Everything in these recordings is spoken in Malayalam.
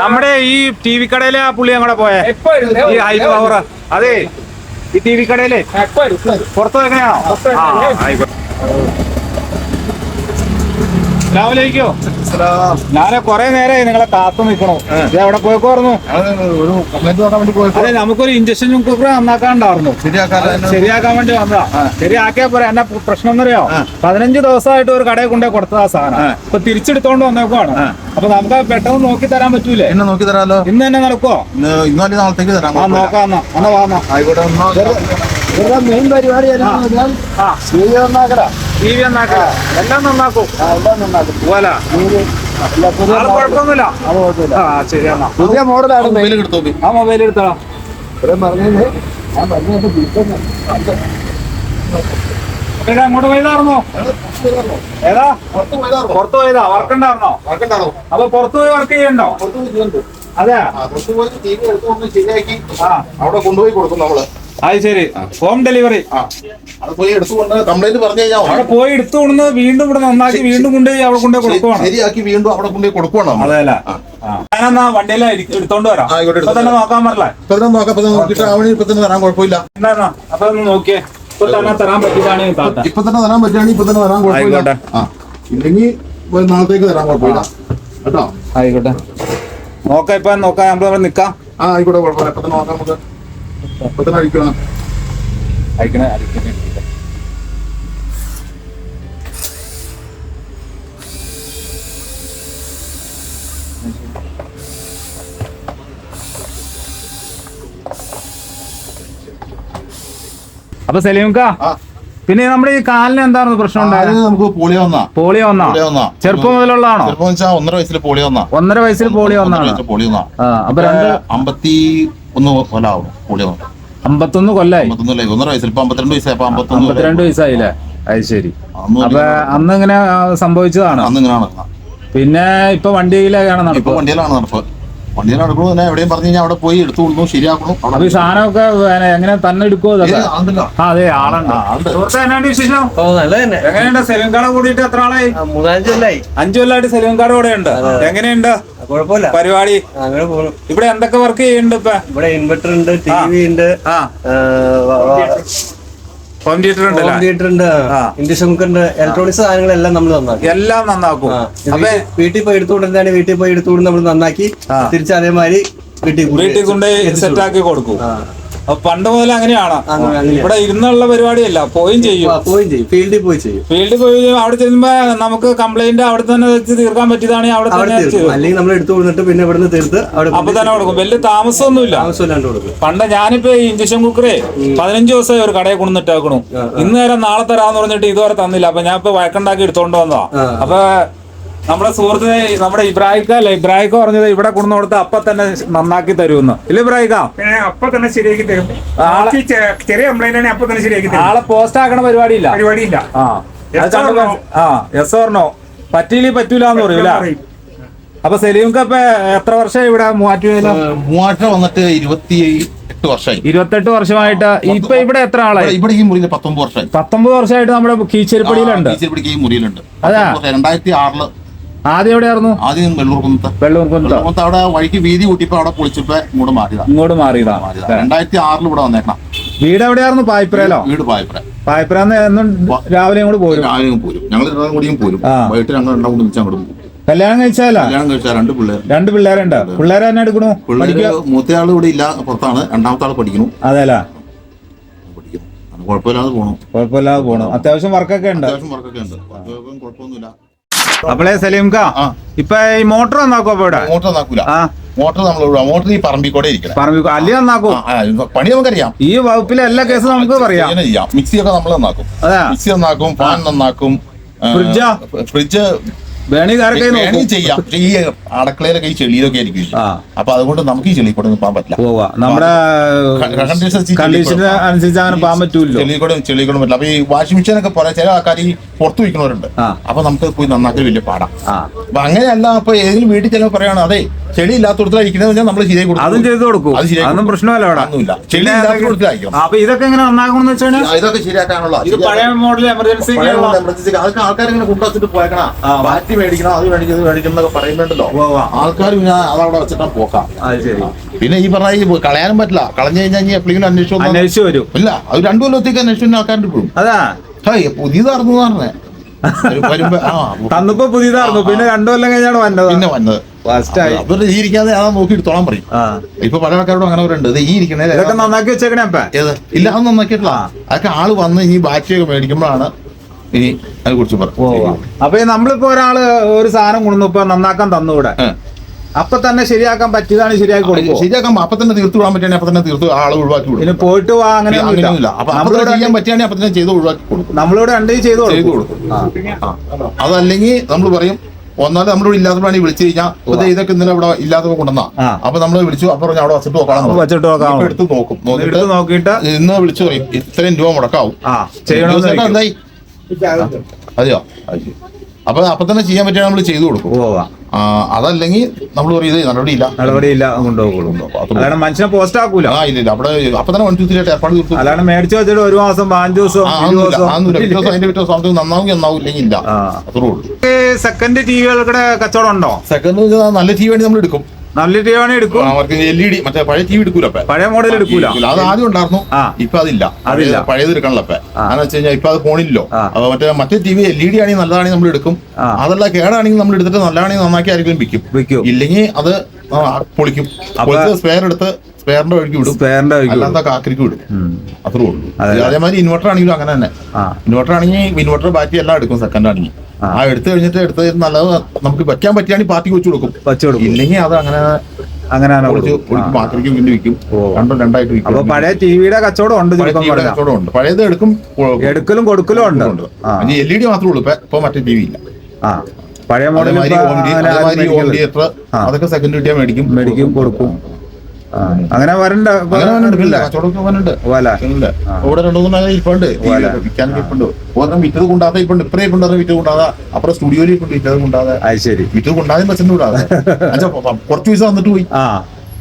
നമ്മുടെ ഈ ടി വി കടയിലെ ആ പുള്ളി അങ്ങോട്ട് പോയെ? ഈ ഹൈ പവർ അതെ ഈ ടി വി കടയിലെ പുറത്തു എങ്ങനെയാണോ? ആ, ആയിക്കോട്ടെ. അസ്സലാമലൈക്കും ഞാൻ കൊറേ നേരമായി നിങ്ങളെ കാത്തു നിൽക്കണോ. ഇത് എവിടെ പോയിക്കോർന്നു? ഒരു കംപ്ലൈന്റ് വേണ്ടി അതെ നമുക്കൊരു ഇഞ്ചക്ഷൻ കുക്കർ നന്നാക്കാണ്ടായിരുന്നു ശരിയാക്കാൻ വേണ്ടി വന്നതാ. ശരിയാക്കിയാ പോരാ എന്നെ പ്രശ്നം എന്നറിയോ പതിനഞ്ച് ദിവസമായിട്ട് ഒരു കടയിൽ കൊണ്ടേ കൊടുത്തതാ സാധനം. ഇപ്പൊ തിരിച്ചെടുത്തോണ്ട് വന്നേക്കുവാണ്. അപ്പൊ നമുക്ക് പെട്ടെന്ന് നോക്കി തരാൻ പറ്റൂലേ? എന്നെ നോക്കി തരാലോ? ഇന്ന് തന്നെ നടക്കുവോ? ഇന്നലെ ഇന്നോ നാളത്തേക്ക് തരാം നോക്കാം ആയിക്കോട്ടെ മെയിൻ പരിപാടി ടി വി എല്ലാം നന്നാക്കും. പോല ആൾ കുഴപ്പമൊന്നുമില്ല. ആ ശരി എന്നാ. പുതിയ മോഡലാണ് മൊബൈൽ എടുത്തോ ആ മൊബൈൽ എടുത്തോളാം ഇവിടെ പറഞ്ഞത് ഞാൻ പറഞ്ഞത് അങ്ങോട്ട് പോയതായിരുന്നോ ഏതാ? പുറത്ത് പോയതാ വർക്ക് ഉണ്ടായിരുന്നോ വർക്കുണ്ടാണോ അപ്പൊ പുറത്ത് പോയി വർക്ക് ചെയ്യണ്ടോ? അതെ. പുറത്ത് പോയി ടി വി എടുത്തുകൊണ്ട് ശരിയാക്കി. ആ. അവിടെ കൊണ്ടുപോയി കൊടുക്കും നമ്മൾ. അത് ശരി. ഹോം ഡെലിവറി അവിടെ പോയി എടുത്തുകൊണ്ട് കംപ്ലൈന്റ് പറഞ്ഞു കഴിഞ്ഞാൽ അവിടെ പോയി എടുത്തു കൊണ്ട് വീണ്ടും ഇവിടെ നന്നാക്കി വീണ്ടും കൊണ്ടുപോയി അവിടെ കൊണ്ടുപോയി കൊടുക്കുവാണ്. ശരിയാക്കി വീണ്ടും അവിടെ കൊണ്ടുപോയി കൊടുക്കുവാണോ അതെല്ലേ ഞാനെന്നാ വണ്ടിയിലെ എടുത്തോണ്ട് വരാം. ഇപ്പൊ തന്നെ നോക്കാൻ ഇപ്പൊ തന്നെ നോക്കാം ഇപ്പൊ തന്നെ നോക്കിയിട്ട് അവന് ഇപ്പൊ തന്നെ തരാൻ കുഴപ്പമില്ല. എന്താ അപ്പൊ ഒന്ന് നോക്കിയേ. ഇപ്പൊ തന്നെ തരാൻ പറ്റിയതാണ് ഇപ്പൊ തന്നെ തരാൻ പറ്റുകയാണെങ്കിൽ ഇപ്പൊ തന്നെ തരാൻ കുഴപ്പമില്ല. ഇല്ലെങ്കിൽ നാളത്തേക്ക് തരാൻ കുഴപ്പമില്ല. കേട്ടോ? ആയിക്കോട്ടെ. നോക്കാം ഇപ്പൊ നോക്കാം. നമ്മൾ നിക്കാം ആ ആയിക്കോട്ടെ കുഴപ്പമില്ല. ഇപ്പൊ നോക്കാം നമുക്ക്. ഇപ്പൊ തന്നെ അടിക്കണം അയക്കണേ അയക്കണേ അപ്പൊ സലീംക്ക പിന്നെ നമ്മുടെ ഈ കാലിന് എന്തായിരുന്നു പ്രശ്നം ഉണ്ടായത്? നമുക്ക് പോളിയോ വന്നാ. പോളിയോ വന്നാ? പോളിയോ വന്നാ. ചെറുപ്പം മുതലുള്ളതാണോ? ചെറുപ്പം ഒന്നര വയസ്സിൽ പോളിയോ വന്നാ. ഒന്നര വയസ്സിൽ പോളിയോ വന്നാണ്. പോളിയോ വന്നാ. അപ്പൊ രണ്ട് അമ്പത്തി ഒന്ന് കൊല്ലാവും? കൂടി അമ്പത്തൊന്ന് കൊല്ലായി. അമ്പത്തൊന്നല്ലേ ഒന്നര വയസ്സിൽ. ഇപ്പൊ അമ്പത്തിരണ്ട് വയസ്സായി. അപ്പൊ അമ്പത്തൊന്ന് അമ്പത്തിരണ്ട് വയസ്സായില്ലേ? അത് ശരി. അന്ന് അപ്പൊ അന്ന് ഇങ്ങനെ സംഭവിച്ചതാണ്? അന്ന് ഇങ്ങനെ പിന്നെ ഇപ്പൊ വണ്ടിയിലാണ് ഇപ്പൊ വണ്ടിയിലാണ് നടപ്പ്. വണ്ടിയിലാണ് നടക്കണു തന്നെ എവിടെയും പറഞ്ഞു കഴിഞ്ഞാൽ അവിടെ പോയി എടുത്തു കൊടുക്കുന്നു ശരിയാക്കണം. അപ്പൊ ഈ സാധനമൊക്കെ എങ്ങനെ തന്നെ എടുക്കുമോ അതെ ആളുണ്ട്. എങ്ങനെയുണ്ട്? സെലിം കാർഡ് കൂടിയിട്ട് എത്ര ആളായി അഞ്ചു കൊല്ലമായിട്ട് സെലിം കാർഡ് കൂടെ ഉണ്ട്. എങ്ങനെയുണ്ട്? കുഴപ്പമില്ല. പരിപാടി. അങ്ങനെ പോണു. ഇവിടെ എന്തൊക്കെ വർക്ക് ചെയ്യുന്നുണ്ട് ഇപ്പൊ? ഇവിടെ ഇൻവെർട്ടർ ഉണ്ട് ടി വി ഉണ്ട് ഹോം തിയേറ്റർ ഉണ്ട് ഹോം തിയേറ്റർ ഉണ്ട്. ഇൻഡക്ഷൻ കുക്കർ ഉണ്ട്. ഇലക്ട്രോണിക്സ് സാധനങ്ങളെല്ലാം നമ്മൾ നന്നാക്കും. എല്ലാം നന്നാക്കും. അപ്പൊ വീട്ടിൽ- പോയി എടുത്തുകൊണ്ടിരുന്നാണ് വീട്ടിൽ പോയി എടുത്തുകൊണ്ട് നമ്മൾ നന്നാക്കി. തിരിച്ച് അതേമാതിരി വീട്ടിൽ വീട്ടിൽ സെറ്റ് ആക്കി കൊടുക്കും. പണ്ട് മുതൽ അങ്ങനെയാണ്. ഇവിടെ ഇരുന്നുള്ള പരിപാടിയല്ല പോയും ചെയ്യും. പോയും ചെയ്യും. ഫീൽഡിൽ പോയി ചെയ്യും. ഫീൽഡിൽ പോയി അവിടെ ചെല്ലുമ്പോ നമുക്ക് കംപ്ലൈന്റ് അവിടെ തന്നെ വെച്ച് തീർക്കാൻ പറ്റിയതാണെങ്കിൽ അവിടെ തന്നെ അല്ലെങ്കിൽ നമ്മൾ എടുത്തു കൊടുത്തിട്ട് പിന്നെ ഇവിടുന്ന് തീർത്ത് അപ്പൊ തന്നെ കൊടുക്കും. വലിയ താമസമൊന്നുമില്ല. കൊടുക്കും. പണ്ട് ഞാനിപ്പോ ഇഞ്ചക്ഷൻ കുക്കറേ പതിനഞ്ച് ദിവസമായി ഒരു കടയിൽ കൊണ്ടുവന്നിട്ടാക്കണു ഇന്ന് നേരം നാളെ തരാന്ന് പറഞ്ഞിട്ട് ഇതുവരെ തന്നില്ല. അപ്പൊ ഞാൻ ഇപ്പൊ വഴക്കുണ്ടാക്കി എടുത്തോണ്ട് വന്നതാ. അപ്പൊ നമ്മുടെ സുഹൃത്ത് നമ്മുടെ ഇബ്രാഹിക്ക അല്ലെ? ഇബ്രാഹിക്ക പറഞ്ഞത് ഇവിടെ കൊണ്ടു കൊടുത്ത് അപ്പൊ തന്നെ നന്നാക്കി തരുമെന്ന്. ഇല്ല ഇബ്രാഹിക്ക? പിന്നെ അപ്പൊ തന്നെ ശരിയാക്കി തരും. ആളെ- ചെറിയ കംപ്ലൈന്റ് ആണെങ്കിൽ അപ്പൊ തന്നെ ശരിയാക്കി തരും. ആളെ പോസ്റ്റ് ആക്കണ പരിപാടി ഇല്ല പരിപാടി ഇല്ല ആ ആ എസ് ഓർണോ പറ്റിയില്ലേ പറ്റൂല എന്ന് പറയൂല പറയും. അപ്പൊ സലീംക്ക് ഇപ്പൊ എത്ര വർഷം ഇവിടെ മൂവാറ്റുപുഴയില? മൂവാറ്റ വന്നിട്ട് ഇരുപത്തി എട്ട് വർഷമായി. ഇരുപത്തെട്ട് വർഷമായിട്ട് ഇപ്പൊ ഇവിടെ എത്ര ആളായി? ഇവിടെ- ഈ മുറിയിൽ പത്തൊമ്പത് വർഷമായി. പത്തൊമ്പത് വർഷമായിട്ട് നമ്മുടെ കീച്ചേരിപ്പടിയിലുണ്ട് ടീച്ചർപിടിക്ക് ഈ മുറിയിലുണ്ട്. അതാ? രണ്ടായിരത്തി ആറിൽ ആദ്യം എവിടെയായിരുന്നു? ആദ്യം വെള്ളൂർ കുന്നത്ത് വെള്ളൂർ കുന്തോ കുന്നത്ത് അവിടെ വഴിക്ക് വീതി കൂട്ടിയപ്പോ അവിടെ പൊളിച്ചപ്പോ ഇങ്ങോട്ട് മാറിയതാ. ഇങ്ങോട്ട് മാറിയതാ. രണ്ടായിരത്തി ആറിൽ ഇവിടെ വന്നേക്കണം. വീട് എവിടെയായിരുന്നു? പായ്പുരയിലോ? വീട് പായപ്പുര പായ്പുരന്ന് എന്നും രാവിലെ ഇങ്ങോട്ട് പോരും. രാവിലെ പോരും. ഞങ്ങൾ രണ്ടാം കൂടിയും പോരും. വൈകിട്ട് ഞങ്ങൾ രണ്ടാം കൂടി അങ്ങോട്ട് പോകും. കല്യാണം കഴിച്ചാല? കല്യാണം കഴിച്ചാൽ രണ്ട് പിള്ളേർ. രണ്ട് പിള്ളേരുണ്ട്. പിള്ളേരെ തന്നെ എടുക്കണു? പിള്ളേര് മൂത്തയാൾ ഇവിടെ ഇല്ല പുറത്താണ്. രണ്ടാമത്തെ ആൾ പഠിക്കുന്നു. അതെല്ല കുഴപ്പമില്ലാതെ പോകണം കുഴപ്പമില്ലാതെ പോകണം അത്യാവശ്യം വർക്കൊക്കെ ഉണ്ട്. അത്യാവശ്യം വർക്കൊക്കെ ഉണ്ട്. കുഴപ്പമൊന്നുമില്ല. അപ്പളേ സലീംക്കാ ഇപ്പൊ ഈ മോട്ടർ നന്നാക്കോ അപ്പൊ ഇവിടെ? മോട്ടർ നന്നാക്കൂല. മോട്ടർ നമ്മൾ മോട്ടർ ഈ പറമ്പിൽ കൂടെ ഇരിക്കണം പറമ്പി അല്ലി നന്നാക്കും. പണി നമുക്കറിയാം. ഈ വകുപ്പിലെ എല്ലാ കേസും നമുക്ക് പറയാം. ചെയ്യാം മിക്സി ഒക്കെ നമ്മൾ നന്നാക്കും. മിക്സി നന്നാക്കും ഫാൻ നന്നാക്കും ഫ്രിഡ്ജ്? ഫ്രിഡ്ജ് നോക്കും. വേണമെങ്കിൽ ചെയ്യാം. പക്ഷേ ഈ അടക്കളയിലൊക്കെ ഈ ചെളിയിലൊക്കെ ആയിരിക്കും. അപ്പൊ അതുകൊണ്ട് നമുക്ക് ഈ ചെളിയിൽ കൂടെ പോകാൻ പറ്റില്ല. പോവാ. നമ്മുടെ കണ്ടീഷൻ അനുസരിച്ച് അങ്ങനെ പോകാൻ പറ്റൂല്ലോ. ചെളിയിൽ കൂടെ ചെളിയിൽ കൂടെ പറ്റില്ല. അപ്പൊ ഈ വാഷിംഗ് മെഷീൻ ഒക്കെ പറയാം ചില ആൾക്കാർ ഈ പുറത്ത് വയ്ക്കുന്നവരുണ്ട്. അപ്പൊ നമുക്ക് പോയി നന്നാക്കി വലിയ പാടാം. അപ്പൊ അങ്ങനെയല്ല അപ്പൊ ഏതെങ്കിലും വീട്ടിൽ ചിലപ്പോൾ പറയാണ് അതെ ചെളി ഇല്ലാത്തടത്തിലാണ് ഇരിക്കുന്നത് നമ്മൾ ശരിയായി കൊടുക്കും. അതും ചെയ്തു കൊടുക്കും. അത് കൊടുക്കും. പ്രശ്നമല്ല അവിടെ ഒന്നുമില്ല. ചെളി ഇല്ലാത്തടത്തിലായിരിക്കും അപ്പൊ ഇതൊക്കെ എങ്ങനെ നന്നാക്കണമെന്ന് വെച്ചാൽ ഇതൊക്കെ ശരിയാക്കാനുള്ള ഇത് പഴയ മോഡൽ എമർജൻസി അതൊക്കെ ആൾക്കാരെങ്ങനെ കൊണ്ടുവച്ചിട്ട് പോയേക്കണ. ബാറ്റ് മേടിക്കണം അത് മേടിക്കണം ഇത് മേടിക്കണം എന്നൊക്കെ പറയുന്നുണ്ടല്ലോ. ആൾക്കാർ പിന്നെ അതവിടെ വെച്ചിട്ടാ പോക്കാം. പിന്നെ ഈ പറഞ്ഞ ഈ കളയാനും പറ്റില്ല. കളഞ്ഞു കഴിഞ്ഞാൽ ഇനി എപ്പോഴെങ്കിലും അന്വേഷിച്ചു അന്വേഷിച്ചു വരും. ഇല്ല അത് രണ്ടു കൊല്ലത്തേക്ക് അന്വേഷിച്ചു ആൾക്കാരുടെ ഇപ്പോഴും അതാ. പുതിയതായിരുന്നു പറഞ്ഞേ. തന്നിപ്പോ പുതിയതായിരുന്നു. പിന്നെ രണ്ടു കൊല്ലം കഴിഞ്ഞാണ് വന്നത്. പിന്നെ വന്നത്. അവരുടെ ഈ ഇരിക്കാതെ അതാ നോക്കി എടുത്തോളാൻ പറയും. ഇപ്പൊ പല ആൾക്കാരോടും അങ്ങനെ പറയുന്നുണ്ട് ഈ ഇരിക്കണേ ഇതൊക്കെ നന്നാക്കി വെച്ചേക്കണേ ഇല്ല അത് നന്നാക്കിയിട്ടില്ല. അതൊക്കെ ആൾ വന്ന് ഇനി ബാറ്ററി മേടിക്കുമ്പോഴാണ് ഇനി അതിനെ കുറിച്ച് പറയാം അപ്പൊ നമ്മളിപ്പോ ഒരാൾ ഒരു സാധനം കൊണ്ടു ഇപ്പൊ നന്നാക്കാൻ തന്നൂടെ. അപ്പൊ തന്നെ ശരിയാക്കാൻ പറ്റിയതാണ് ശരിയാക്കി കൊടുക്കും ശരിയാക്കാൻ അപ്പൊ തന്നെ തീർത്തു വിടാൻ പറ്റുകയാണെങ്കിൽ അപ്പൊ തന്നെ തീർത്തു ആളെ ഒഴിവാക്കി കൊടുക്കും. പോയിട്ട് വാ അങ്ങനെ അപ്പൊ ചെയ്യാൻ പറ്റുകയാണെങ്കിൽ അപ്പൊ തന്നെ ചെയ്ത് ഒഴിവാക്കി കൊടുക്കും. നമ്മളോട് രണ്ടേ ചെയ്തു ചെയ്ത് കൊടുക്കും. അതല്ലെങ്കിൽ നമ്മൾ പറയും ഒന്നാലും നമ്മളിവിടെ ഇല്ലാത്തപ്പോഴാണ് വിളിച്ചു കഴിഞ്ഞാൽ ഇതൊക്കെ ഇന്നലെ ഇവിടെ ഇല്ലാത്തപ്പോ കൊണ്ടുവന്നാ. അപ്പൊ നമ്മൾ വിളിച്ചു അപ്പൊ പറഞ്ഞു അവിടെ വച്ചിട്ട് നോക്കണം വെച്ചിട്ട് നോക്കാം. എടുത്ത് നോക്കും. നോക്കിയിട്ട് ഇന്ന് വിളിച്ചു പറയും ഇത്രയും രൂപ മുടക്കാവും. എന്തായി? അതെയോ? അത് ശരി. അപ്പൊ അപ്പൊ തന്നെ ചെയ്യാൻ പറ്റിയ നമ്മൾ ചെയ്തു കൊടുക്കും. അതല്ലെങ്കിൽ നമ്മൾ പറയും ഇത് നടപടിയില്ല. നടപടിയില്ല കൊണ്ടുപോകുള്ളൂ മനുഷ്യനെ പോസ്റ്റ് ആക്കൂല. ആ ഇല്ല അവിടെ അപ്പൊ തന്നെ വൺ ടു ത്രീ ആയിട്ട് ഏർപ്പാട് തീർത്തു അല്ലാണ്ട് മേടിച്ചു വെച്ചിട്ട് ഒരു മാസം പതിനഞ്ച് ദിവസം അതിന്റെ പിറ്റേ നന്നാവും ഇല്ല. ആ. അത്രേ ഉള്ളൂ. സെക്കൻഡ് ടിവികളുടെ കച്ചവടം ഉണ്ടോ? സെക്കൻഡ് നല്ല ടി വി നമ്മൾ എടുക്കും. നല്ല ടി വി എടുക്കും. അവർക്ക് എൽ ഇ ഡി മറ്റേ പഴയ ടി വി എടുക്കൂല പഴയ മോഡൽ എടുക്കൂല. അത് ആദ്യം ഉണ്ടായിരുന്നു. ആ. ഇപ്പൊ അതില്ല. അതില്ല. പഴയത് എടുക്കണല്ലോ അങ്ങനെ വെച്ച് കഴിഞ്ഞാൽ ഇപ്പൊ അത് ഫോണില്ലോ. അപ്പൊ മറ്റേ മറ്റേ T V L E D ആണെങ്കിൽ നല്ലതാണെങ്കിൽ നമ്മൾ എടുക്കും. അതല്ല കേടാണെങ്കിൽ നമ്മൾ എടുത്തിട്ട് നല്ലതാണെങ്കിൽ നന്നാക്കി ആരെങ്കിലും വിൽക്കും. ഇല്ലെങ്കിൽ അത് പൊളിക്കും. പൊളിച്ച് സ്പെയർ എടുത്ത് സ്പെയറിന്റെ വഴിക്ക് വിടും. സ്പെയറിന്റെ അല്ലാത്ത കാക്കരിക്ക് വിടും. അത്രേ ഉള്ളൂ. അതേമാതിരി ഇൻവെർട്ടർ ആണെങ്കിലും അങ്ങനെ തന്നെ. ഇൻവെർട്ടർ ആണെങ്കിൽ ഇൻവെർട്ടർ ബാറ്ററി എല്ലാം എടുക്കും സെക്കൻഡ് ആണെങ്കിൽ. ആ. എടുത്തു കഴിഞ്ഞിട്ട് എടുത്ത് നല്ലത് നമുക്ക് വെക്കാൻ പറ്റുകയാണെങ്കിൽ പാർട്ടിക്ക് വെച്ച് കൊടുക്കും. വെച്ച് കൊടുക്കും. ഇല്ലെങ്കിൽ അത് അങ്ങനെ ആ. പാർട്ടിക്ക് പിന്നെ വിൽക്കും. രണ്ടും രണ്ടായിട്ട് വിൽക്കും. അപ്പൊ പഴയ ടിവിയുടെ കച്ചവടം ഉണ്ട്. കച്ചവടം ഉണ്ട്. പഴയത് എടുക്കും എടുക്കലും കൊടുക്കലും ഉണ്ട്. എൽ ഇ ഡി മാത്രമേ ഉള്ളൂ. ഇപ്പൊ മറ്റേ ടി വി ഇല്ല. പഴയ മോഡൽ. അതൊക്കെ സെക്കൻഡ് കിട്ടിയാൽ മേടിക്കും. മേടിക്കും കൊടുക്കും. അങ്ങനെ വരണ്ട. ഇവിടെ രണ്ടു അങ്ങനെ ഇരിപ്പുണ്ട്. പോലെ. വിൽക്കാനൊക്കെ ഇരിപ്പുണ്ട്. ഓരോ വിറ്റത് കൊണ്ടാതെ ഇപ്പുണ്ട് ഇപ്പറേ കൊണ്ടുവന്ന വിറ്റത് കൊണ്ടാതെ. അപ്പുറം സ്റ്റുഡിയോയിൽ ഇരിപ്പുണ്ട് വിറ്റത് കൊണ്ടാതെ. അത് ശരി. വിറ്റത് കൊണ്ടാതെ ബസ്സിന്റെ കൂടാതെ. അച്ഛാ, പ- പ- കുറച്ച് പൈസ വന്നിട്ട് പോയി.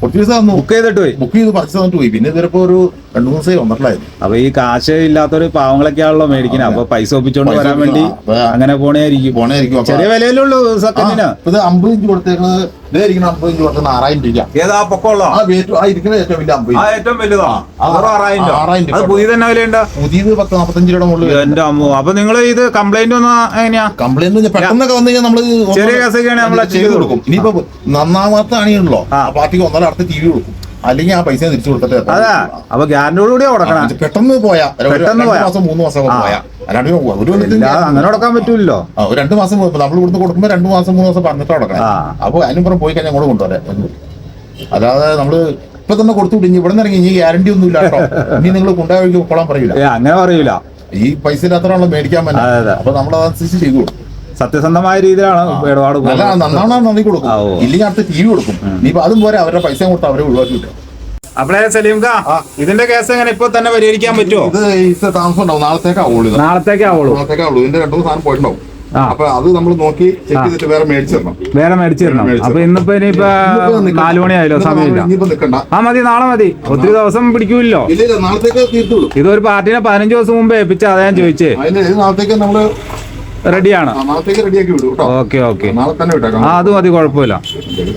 കുറച്ച് പൈസ ബുക്ക് ചെയ്തിട്ട് പോയി. ബുക്ക് ചെയ്ത് പറിച്ചു തന്നിട്ട് പോയി. പിന്നെ ഇതിപ്പോ ഒരു രണ്ടു മൂന്ന് ദിവസം വന്നിട്ടില്ലായിരുന്നു അപ്പൊ ഈ കാശ് ഇല്ലാത്തൊരു പാവങ്ങളൊക്കെ ആണല്ലോ മേടിക്കുന്നത് അപ്പൊ പൈസ ഒപ്പിച്ചോണ്ട് വരാൻ വേണ്ടി അങ്ങനെ പോണേയിരിക്കും പോണായിരിക്കും ചെറിയ വിലയിലുള്ളൂ സെക്കൻഡിന് ഇത് അമ്പത് ഇഞ്ച് കൊടുത്തേക്കുന്നത് ഇതേ ഇരിക്കുന്ന അമ്പത് ഇഞ്ച് കൊടുത്തത് ആറായിരം രൂപ. ഏതാ പൊക്കമുള്ള? ആ ആ ഇരിക്കുന്ന ഏറ്റവും വലിയ അമ്പത് ആ ഇഞ്ച്. ഏറ്റവും വലുതാ. ആറായിരം രൂപ. ആറായിരം അത് പുതിയ തന്നെ വിലയുണ്ട്? പുതിയത് പത്ത് നാപ്പത്തഞ്ച് രൂപയുടെ മുകളിൽ എന്റെ അമ്മോ. അപ്പൊ നിങ്ങൾ ഇത് കംപ്ലൈന്റ് വന്നാ എങ്ങനെയാ? കംപ്ലൈന്റ് പെട്ടെന്നൊക്കെ വന്നു കഴിഞ്ഞാൽ നമ്മൾ ചെറിയ കേസൊക്കെയാണെങ്കിൽ ചെയ്ത് കൊടുക്കും. ഇനിയിപ്പോ നന്നാമത്താണെങ്കിലോ ആ. ആ പാർട്ടിക്ക് ഒന്നര അടുത്ത് ടി വി കൊടുക്കും അല്ലെങ്കിൽ ആ പൈസ തിരിച്ചു കൊടുത്തിട്ട് അതാ. അപ്പൊ ഗ്യാരണ്ടിയോട് കൂടി കൊടുക്കണം. പെട്ടെന്ന് പോയാ. പെട്ടെന്ന് പോയാ. മാസം മൂന്ന് മാസം പോയാ. അല്ലാണ്ട് ഒരു അങ്ങനെ കൊടുക്കാൻ പറ്റൂല്ലോ രണ്ടു മാസം നമ്മൾ ഇവിടുന്ന് കൊടുക്കുമ്പോ രണ്ടു മാസം മൂന്ന് മാസം പറഞ്ഞിട്ട് കൊടുക്കണം. അപ്പൊ അതിനും പുറം പോയി കഴിഞ്ഞാൽ അങ്ങോട്ട് കൊണ്ടുവരാം. അല്ലാതെ നമ്മൾ ഇപ്പൊ തന്നെ കൊടുത്തു വിടും ഇവിടെ നിന്ന് ഇറങ്ങി ഇനി ഗ്യാരണ്ടി ഒന്നും ഇല്ല കേട്ടോ. ഇനി നിങ്ങൾ കൊണ്ടുപോയി കൊള്ളാൻ പറയില്ല ഏ അങ്ങനെ പറയൂല. ഈ പൈസ ഇല്ലാത്തതാണല്ലോ മേടിക്കാൻ പറ്റില്ല. അപ്പൊ നമ്മൾ അതനുസരിച്ച് ചെയ്തു കൊടുക്കും. സത്യസന്ധമായ രീതിയിലാണ് ഇടപാട് നന്നാണോ നന്ദി കൊടുക്കും. ഇല്ലെങ്കിൽ അടുത്ത് ടി വി കൊടുക്കും ഇനിയിപ്പോ അതും പോരെ അവരുടെ പൈസ കൊടുത്ത് അവരെ ഒഴിവാക്കി കിട്ടും സലീം കാ ഇതിന്റെ കേസ് എങ്ങനെ ഇപ്പൊ തന്നെ പരിഹരിക്കാൻ പറ്റുമോ ഇത് ഇത് താമസം ഉണ്ടാവും. നാളത്തേക്കാ ആവുള്ളൂ ഇത്. നാളത്തേക്കേ ആവുള്ളൂ. നാളത്തേക്കാ ഇതിന്റെ രണ്ടു സാധനം പോയിട്ടുണ്ടാവും. അപ്പൊ അത് നമ്മൾ നോക്കി ചെക്ക് ചെയ്തിട്ട് വേറെ മേടിച്ചിരണം വേറെ മേടിച്ചു തരണം അപ്പൊ ഇന്നിപ്പോ ഇനിയിപ്പോ. നാലു മണിയായല്ലോ സമയമില്ല. ആ മതി നാളെ മതി. ഒത്തിരി ദിവസം പിടിക്കൂല്ലോ. ഇല്ല ഇല്ല നാളത്തേക്ക് തീർത്തുള്ളൂ. ഇതൊരു പാർട്ടിനെ പതിനഞ്ച് ദിവസം മുമ്പ് ഏൽപ്പിച്ച അതാ ഞാൻ ചോദിച്ചേ. നാളത്തേക്ക് നമ്മൾ റെഡിയാണ്. Okay okay. ആ അത് മതി കുഴപ്പമില്ല.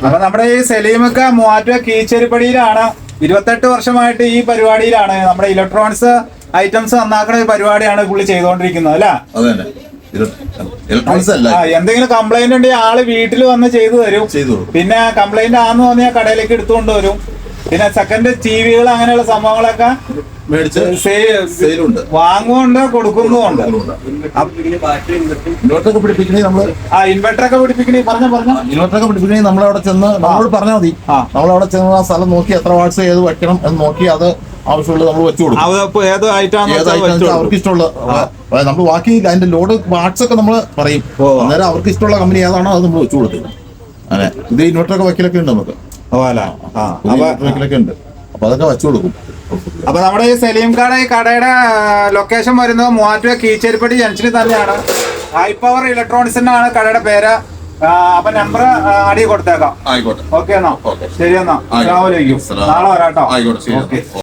അപ്പൊ നമ്മുടെ ഈ സലീമക്ക മൂവാറ്റുപുഴ കീച്ചേരിപ്പടിയിലാണ്. ഇരുപത്തെട്ട് വർഷമായിട്ട് ഈ പരിപാടിയിലാണ്. നമ്മുടെ ഇലക്ട്രോണിക്സ് ഐറ്റംസ് നന്നാക്കുന്ന ഒരു പരിപാടിയാണ് പുള്ളി ചെയ്തുകൊണ്ടിരിക്കുന്നത് അല്ല? എന്തെങ്കിലും കംപ്ലൈന്റ് ഉണ്ടെങ്കിൽ ആൾ വീട്ടിൽ വന്ന് ചെയ്തു തരും. പിന്നെ കംപ്ലൈന്റ് ആന്ന് തോന്നിയാൽ കടയിലേക്ക് എടുത്തുകൊണ്ട് വരും. പിന്നെ സെക്കൻഡ് ടി വികൾ അങ്ങനെയുള്ള സംഭവങ്ങളൊക്കെ വാങ്ങുന്നുണ്ട് കൊടുക്കുന്നുണ്ട്. ഇൻവെർട്ടറൊക്കെ പിടിപ്പിക്കണേ നമ്മൾ ആ ഇൻവെർട്ടർ ഒക്കെ പിടിപ്പിക്കണേ പറഞ്ഞ പറഞ്ഞ. ഇൻവെർട്ടറൊക്കെ പിടിപ്പിക്കണേ നമ്മളവിടെ ചെന്ന് നമ്മളോട് പറഞ്ഞാൽ മതി. നമ്മളവിടെ ചെന്ന് ആ സ്ഥലം നോക്കി എത്ര വാട്സ് ഏത് വെക്കണം എന്ന് നോക്കി അത് ആവശ്യമുള്ളത് നമ്മൾ വെച്ചു കൊടുക്കും. ഏത് അവർക്ക് ഇഷ്ടമുള്ള നമ്മൾ ബാക്കി അതിന്റെ ലോഡ് വാട്സ് ഒക്കെ നമ്മൾ പറയും. അന്നേരം അവർക്ക് ഇഷ്ടമുള്ള കമ്പനി ഏതാണോ അത് നമ്മൾ വെച്ചു കൊടുക്കും. അങ്ങനെ. ഇത് ഇൻവെർട്ടറൊക്കെ വെക്കലൊക്കെ ഉണ്ട് നമുക്ക്. അപ്പൊ അതൊക്കെ വെച്ചു കൊടുക്കും. അപ്പൊ നമ്മുടെ ഈ സലീം കട ഈ കടയുടെ ലൊക്കേഷൻ വരുന്നത് മൂവാറ്റുപുഴ കീച്ചേരിപ്പടി ജംഗ്ഷനിൽ തന്നെയാണ്. ഹൈ പവർ ഇലക്ട്രോണിക്സിന്റെ ആണ് കടയുടെ പേര്. അപ്പൊ നമ്പർ അടി കൊടുത്തേക്കാം. ആയിക്കോട്ടെ. ഓക്കെ എന്നാ? ഓക്കെ. ശരി എന്നാ. നാളെ വരാട്ടോ. ആയിക്കോട്ടെ.